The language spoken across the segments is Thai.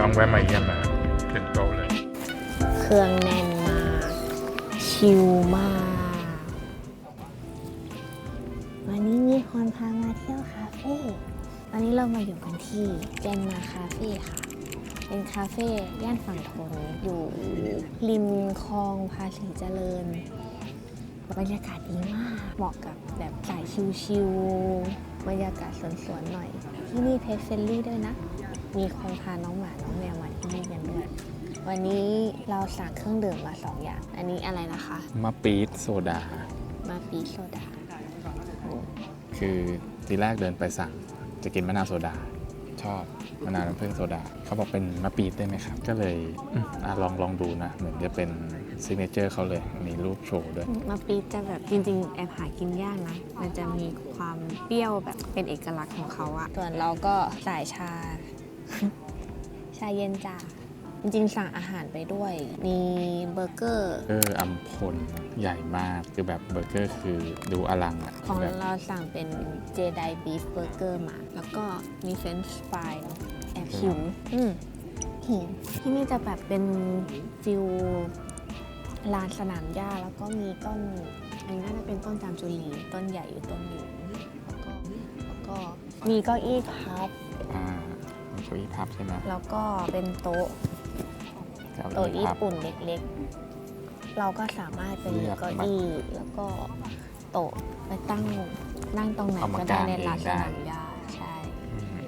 ลองแวะมาเยี่ยมนะถึงโตะเลย เครื่องแน่นมาก ชิลมาก วันนี้มีคนพามาเที่ยวคาเฟ่วันนี้เรามาอยู่กันที่เจนมาคาเฟ่ค่ะ เป็นคาเฟ่ย่านฝั่งทนอยู่ริมคลองภาษีเจริญบรรยากาศดีมากเหมาะกับแบบสายชิลๆบรรยากาศสวนๆหน่อย ที่นี่เพจเฟรนลี่ด้วยนะ มีคนพาน้องหมา น้องแมวมาที่นี่กันด้วยวันนี้เราสั่งเครื่องดื่มมาสองอย่าง อันนี้อะไรนะคะ มะปี๊ดโซดา มาปีโซดา คือทีแรกเดินไปสั่งจะกินมะนาวโซดา ชอบมะนาวน้ำผึ้งโซดา เขาบอกเป็นมะปี๊ดได้ไหมครับ ก็เลยอืมอะลองลองดูนะ เหมือนจะเป็นซิกเนเจอร์เขาเลย มีรูปโชว์ด้วย มาปีจะแบบจริงๆ แอบหากินยากนะ มันจะมีความเปรี้ยวแบบเป็นเอกลักษณ์ของเขาอะส่วนเราก็สายชา ชาเย็นจ้าจริงๆสั่งอาหารไปด้วย มีเบอร์เกอร์ เบอร์เกอร์อัมพลใหญ่มากคือแบบเบอร์เกอร์คือดูอลังอะของแบบเราสั่งเป็นเจไดบีฟเบอร์เกอร์มา แล้วก็มีเฟรนช์ฟรายแอบหิวอืมหิวที่นี่จะแบบเป็นฟิลลานสนามหญ้าแล้วก็มีต้น อันนี้น่าจะเป็นต้นจามจุลีต้นใหญ่อยู่ต้นหนึ่งแล้วก็แล้วก็มีเก้าอี้พับอ่ามีเก้าอี้พับใช่ไหมแล้วก็เป็นโต๊ะเก้าโต๊ะอี้ญี่พับปุ่นเล็กๆ เราก็สามารถไปเลืเลืออกกเก้าอี้แล้วก็โต๊ะไปตั้งนั่งตรงไหนเอามาก็ได้กางในเองลานสได้นามหญ้าใช่อืม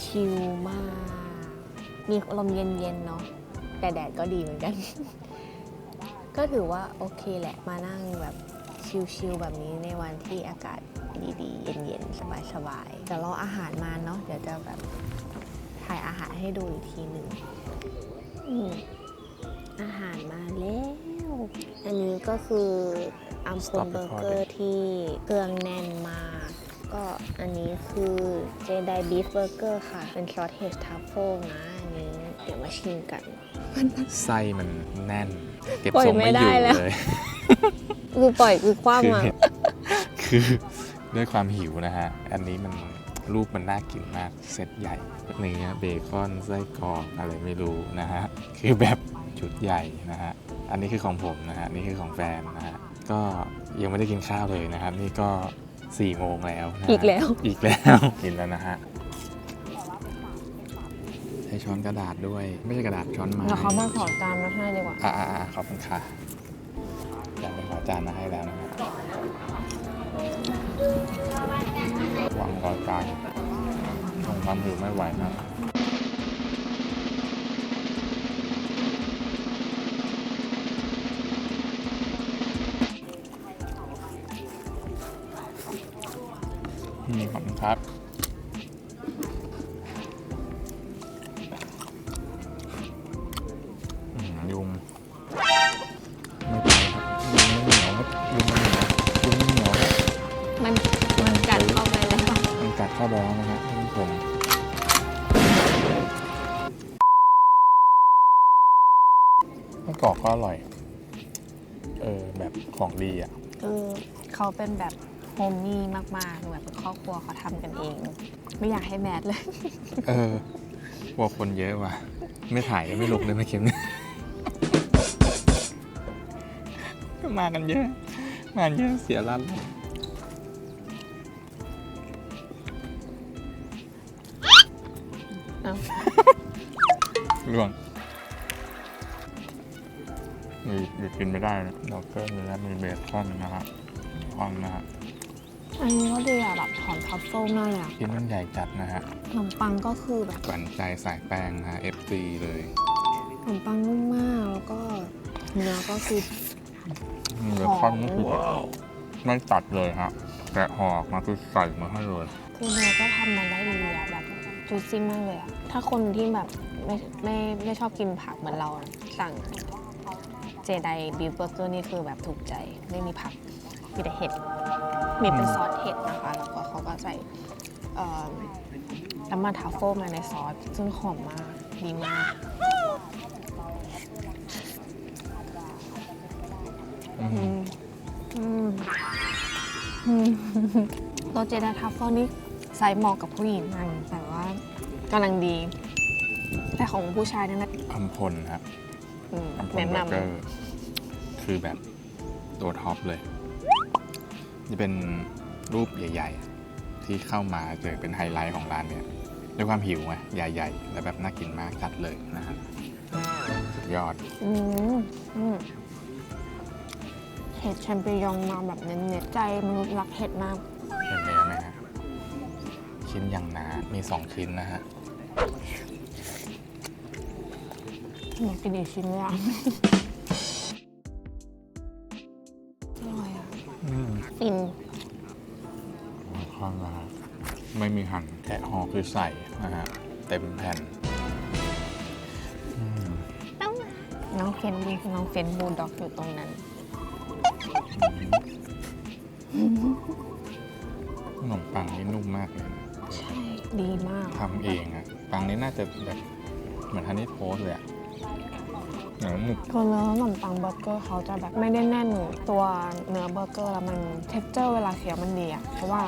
ชิลมาก มีลมเย็นๆเนาะแต่แดดก็ดีเหมือนกัน ก็ถือว่าโอเคแหละมานั่งแบบชิลๆแบบนี้ในวันที่อากาศ ดีๆ เย็นๆ สบายๆเดี๋ยวรออาหารมาเนาะเดี๋ยวจะแบบถ่ายอาหารให้ดูอีกทีหนึ่งอืมอาหารมาแล้ว อันนี้ก็คืออัมพลเบอร์เกอร์ที่เครื่องแน่นมาก ก็อันนี้คือเจไดบีฟเบอร์เกอร์ค่ะ เป็นซอสเฮดทัฟเฟิลนะ อันนี้เดี๋ยวมาชิมกัน ไส้มันแน่น เก็บปล่อยทรงไม่ไม่อได้ยู่แล้วเลยคือปล่อยคือคว้าคือมาคือ ด้วยความหิวนะฮะ อันนี้มันรูปมันน่ากินมาก เซตใหญ่เนื้อเบคอนไส้กรอกอะไรไม่รู้นะฮะ คือแบบชุดใหญ่นะฮะ อันนี้คือของผมนะฮะ นี่คือของแฟนนะฮะ ก็ยังไม่ได้กินข้าวเลยนะครับ นี่ก็4ี่โมงแล้วนะฮะอีกแล้ว อีกแล้ว กินแล้วนะฮะ ใช้ช้อนกระดาษด้วย ไม่ใช่กระดาษช้อนไม้เดี๋ยวเขามาขอจานมาให้ดีกว่า อ่าอ่าขอบคุณค่ะจานไปขอจานมาให้แล้วนะ ฮะวางรอตายทงความหิวไม่ไหวนะนี่ขอบคุณครับ มะกอกก็อร่อย เออ แบบของดีอะ คือเขาเป็นแบบโฮมมี่มากๆแบบเป็นครอบครัวเขาทำกันเอง ไม่อยากให้แมทเลย เออว่าคนเยอะว่ะ ไม่ถ่ายก็ไม่ลงเลยไม่เค็มเนี่ยก็มากันเยอะ มากันเยอะเสียร้านเลยเอ้าล่วงมีหยุดกินไม่ได้นะดอกเกอร์เนื้อมีเบคอนนะฮะคอนนะฮะอันนี้ก็ดีอะแบบหอมทัฟเฟิลมากเลยอะชิ้นมันใหญ่จัดนะฮะขนมปังก็คือแบบหวานใจสายแป้งนะฮะ FT เลยขนมปังนุ่มมากแล้วก็เนื้อก็คือเบคอนนี่คือไม่ตัดเลยฮะแกะห่อออกมาคือใส่มาให้เลยคือเนื้อก็ทำมาได้ดีอะแบบจุยซี่มากเลยอะถ้าคนที่แบบไม่ไม่ไม่ชอบกินผักเหมือนเราอะสั่ง เจไดบีฟเบอร์เกอร์นี่คือแบบถูกใจไม่มีผักมีแต่เห็ดมีเป็นซอสเห็ดนะคะ แล้วก็เขาก็ใส่เอ่อน้ำมันทัฟเฟิลมาในซอส ซึ่งหอมมาก ดีมากอืมอืมอืมอืมตัวเจไดทัฟเฟิลนี่ใส่เหมาะกับผู้หญิงมากแต่ว่ากำลังดี แต่ของผู้ชายนั่นนะอัมพลครับ อืมอัมพลแนะเบอร์นำเกอร์คือแบบตัวท็อปเลยจะเป็นรูปใหญ่ ๆ ที่เข้ามาเจอเป็นไฮไลท์ของร้านเนี่ยด้วยความหิวไงใหญ่ ๆ แล้วแบบน่ากินมากจัดเลยนะฮะสุดยอดอืมอืมเห็ดแชมเปญยองมาแบบเน้นๆใจมนุษย์รักเห็ดมากเห็นเนื้อไหมฮะชิ้นอย่างหนา มีสองชิ้นนะฮะ อยากกินอีกชิ้นเลยอะอร่อยอะอืมฟินข้างนะฮะไม่มีหั่นแกะห่อคือใส่นะฮะเต็มแผ่นอืมน้องเฟนบูน้องเฟนบูลด็อกอยู่ตรงนั้นขนมปังนี่นุ่มมากเลยนะใช่ ดีมากทำเองอะปังนี่น่าจะแบบเหมือนฮันนี่โทสเลยอะเหนียวหนึบคือเนื้อขนมปังเบอร์เกอร์เขาจะแบบไม่ได้แน่นตัวเนื้อเบอร์เกอร์แล้วมันเท็กเจอร์เวลาเคี้ยวมันดีอะเพราะว่า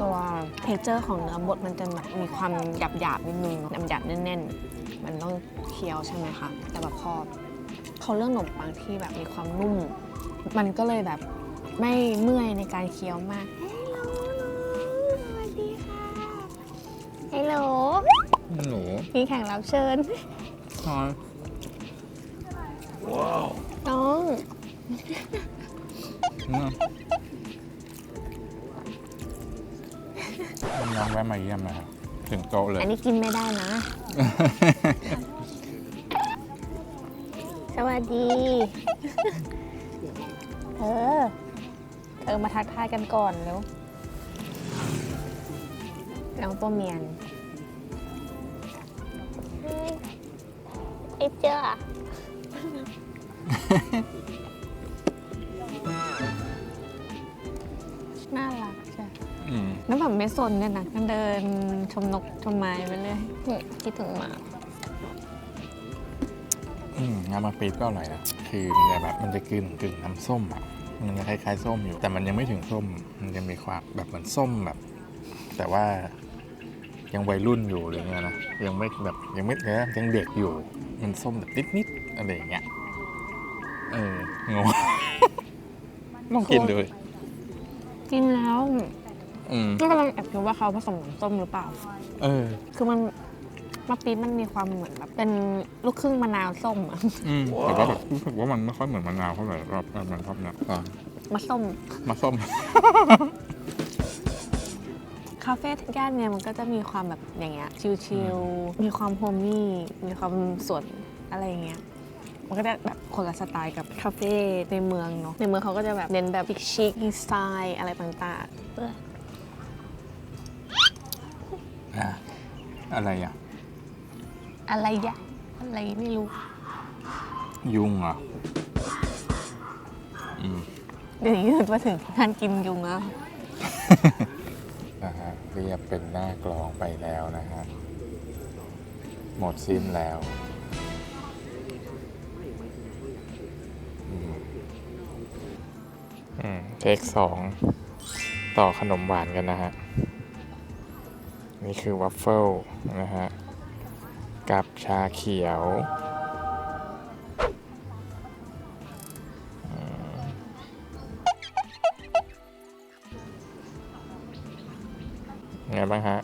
ตัวเท็กเจอร์ของเนื้อบดมันจะแบบมีความหยาบหยาบๆนิดนึงหยาบหยาบๆแน่นๆ มันต้องเคี้ยวใช่ไหมคะ แต่แบบพอเขาเลือกขนมปังที่แบบมีความนุ่ม มันก็เลยแบบไม่เมื่อยในการเคี้ยวมากฮัลโหลสวัสดีค่ะฮัลโหลหนูมีแขกรับเชิญคอย น้องเนี่ยน้องแวะมาเยี่ยมนะครับถึงโต๊ะเลยอันนี้กินไม่ได้นะ สวัสดีเธอเธอมาทักทายกันก่อนเร็วน้องตัวเมียนไอ้เจ้า น่ารักใช่อืมน้ำแบบไม่สนเนี่ยนะก็เดินชมนกชมไม้ไปเลยเนี่ยคิดถึงหมา อืมงามาปี๊บก็อร่อยนะคือมันจะแบบมันจะกึ่งกึ่งน้ำส้มอะมันจะคล้ายๆส้มอยู่ แต่มันยังไม่ถึงส้ม มันจะมีความแบบเหมือนส้มแบบ แต่ว่ายังวัยรุ่นอยู่อะไรเงี้ยนะยังไม่แบบยังไม่เออยังเด็กอยู่ มันส้มแบบนิดๆอะไรอย่างเงี้ย เอองง ลองกินดูดิกินแล้วอืมก็กำลังแอบคิดว่าเขาผสมน้ำส้มหรือเปล่า เออ คือมันมะปี๊บมันมีความเหมือนแบบเป็นลูกครึ่งมะนาวส้มอะอืมแต่ว่าแบบรู้สึกว่ามันไม่ค่อยเหมือนมะนาวเท่าไหร่รอบมันชอบเนี่ยอะมะส้ม มาส้ม คาเฟ่ย่านเนี่ยมันก็จะมีความแบบอย่างเงี้ยชิลๆมีความโฮมมี่มีความสวนอะไรอย่างเงี้ย มันก็จะแบบคนละสไตล์กับคาเฟ่ในเมืองเนาะในเมืองเขาก็จะแบบเน้นแบบชิคๆสไตล์อะไรต่างๆเอออะอะไรอะอะไรยะอะไรไม่รู้ ยุงเหรอะอืมเดี๋ยวนี้มาถึงการกินยุงแล้ว นะฮะเรียบเป็นหน้ากลองไปแล้วนะฮะ หมดสิ้นแล้ว อืมเทคสองต่อขนมหวานกันนะฮะ นี่คือวัฟเฟิลนะฮะ กับชาเขียวอืมไงบ้างฮะ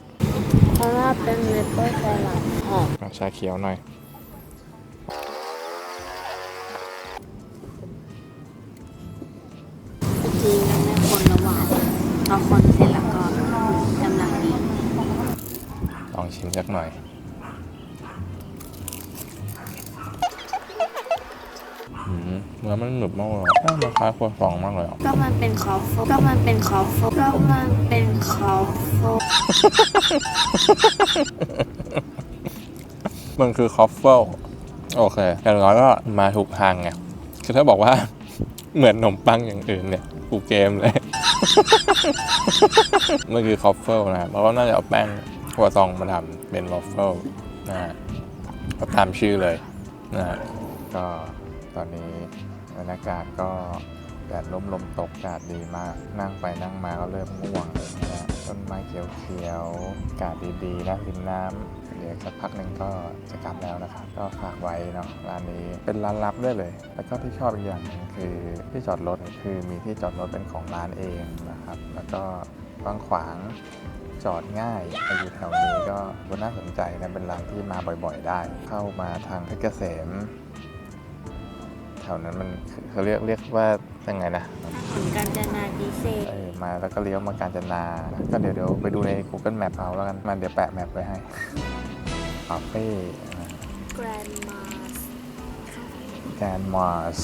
เพราะว่าเป็นเมเปิลไซรัปหอมอะชาเขียวหน่อย อคนเสร็จแล้วก็กำลังดีลองชิมสักหน่อย อืมเนื้อมันหนึบมากเลยอะมันคล้ายครัวซองมากเลยอะก็มันเป็นคอฟโฟก็มันเป็นคอฟโฟก็มันเป็นคอฟโฟมันคือคอฟเฟิลโอเคอย่างน้อยก็มาถูกทางไง คือถ้าบอกว่า เหมือนขนมปังอย่างอื่นเนี่ยกูเกมเลย มันคือคอฟเฟิลนะครับเพราก็น่าจะเอาแป้งหัวซองมาทำเป็นวอฟเฟิลนะฮะก็ตามชื่อเลยนะฮะก็ตอนนี้บรรยากาศก็แดดร่มลมตกอากาศดีมากนั่งไปนั่งมาก็เริ่มง่วงเลยนะ ต้นไม้เขียวๆอากาศดีๆนะริมน้ำเดี๋ยวสักพักหนึ่งก็จะกลับแล้วนะครับ ก็ฝากไว้เนาะร้านนี้เป็นร้านลับด้วยเลย แล้วก็ที่ชอบอีกอย่างคือที่จอดรถคือมีที่จอดรถเป็นของร้านเองนะครับ แล้วก็กว้างขวางจอดง่ายอยู่แถวนี้ก็ก็น่าสนใจนะเป็นร้านที่มาบ่อยๆ ได้ เข้ามาทางเพชรเกษมแถวนั้นมันเขาเรียกเรียกว่ายังไงนะถึงการจนาดิเซลเออ มาแล้วก็เลี้ยวมาการจนา ก็เดี๋ยวเดี๋ยวไปดูใน Google Map เอาแล้วกันมันเดี๋ยวแปะแมปไว้ให้คาเฟ่แกรนมาสแกนมาส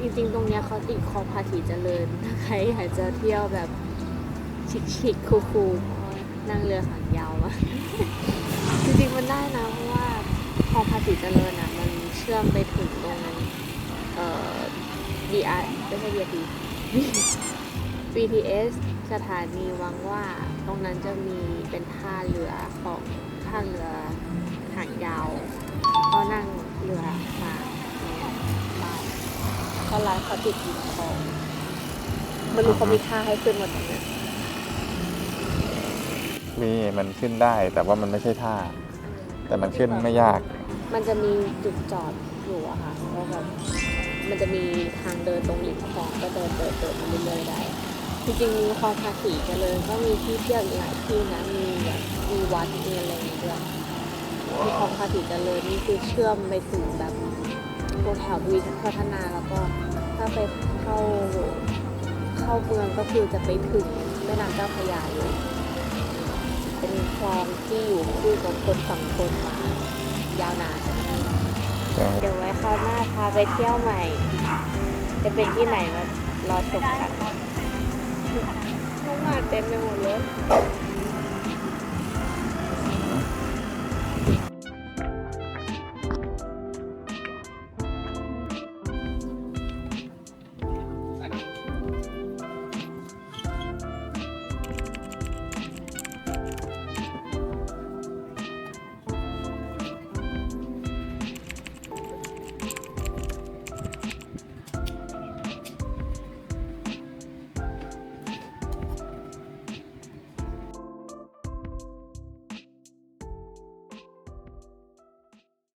จริงๆ ตรงเนี้ยเขาติดคลองภาษีเจริญ ถ้าใครอยากจะเที่ยวแบบชิคๆคูลๆนั่งเรือหางยาวมาจริงๆ มันได้นะ เพราะว่าคลองภาษีเจริญอะมันเชื่อมไปถึงตรงนั้น เอ่อ BR ไม่ใช่ BRT BTS สถานีวังว่า ตรงนั้นจะมีเป็นท่าเรือของท่าเรือหางยาว ก็นั่งเรือมาเนี่ยได้ก็ร้านเขาติดริมคลองไม่รู้เขามีท่าให้ขึ้นหมดตรงเนี้ยมีมันขึ้นได้แต่ว่ามันไม่ใช่ท่า แต่มันขึ้นไม่ยาก มันจะมีจุดจอดอยู่อะค่ะแล้วแบบมันจะมีทางเดินตรงริมคลองก็เดินเดินเดินมาเรื่อยๆได้ จริงๆมีคลองภาษีเจริญก็มีที่เที่ยวอีกหลายที่นะมีแบบมีวัดมีอะไรอย่างเงี้ยด้วยมีคลองภาษีเจริญนี่คือเชื่อมไปถึงแบบตรงแถววีพัฒนาแล้วก็ถ้าไปเข้าเข้าเมืองก็คือจะไปถึงแม่น้ำเจ้าพระยาเลยเป็นคลองที่อยู่คู่กับคนฝั่งคนมายาวนานเดี๋ยวไว้คราวหน้าพาไปเที่ยวใหม่ จะเป็นที่ไหนมารอชมกันน้องหมา เต็มไปหมดเลยเ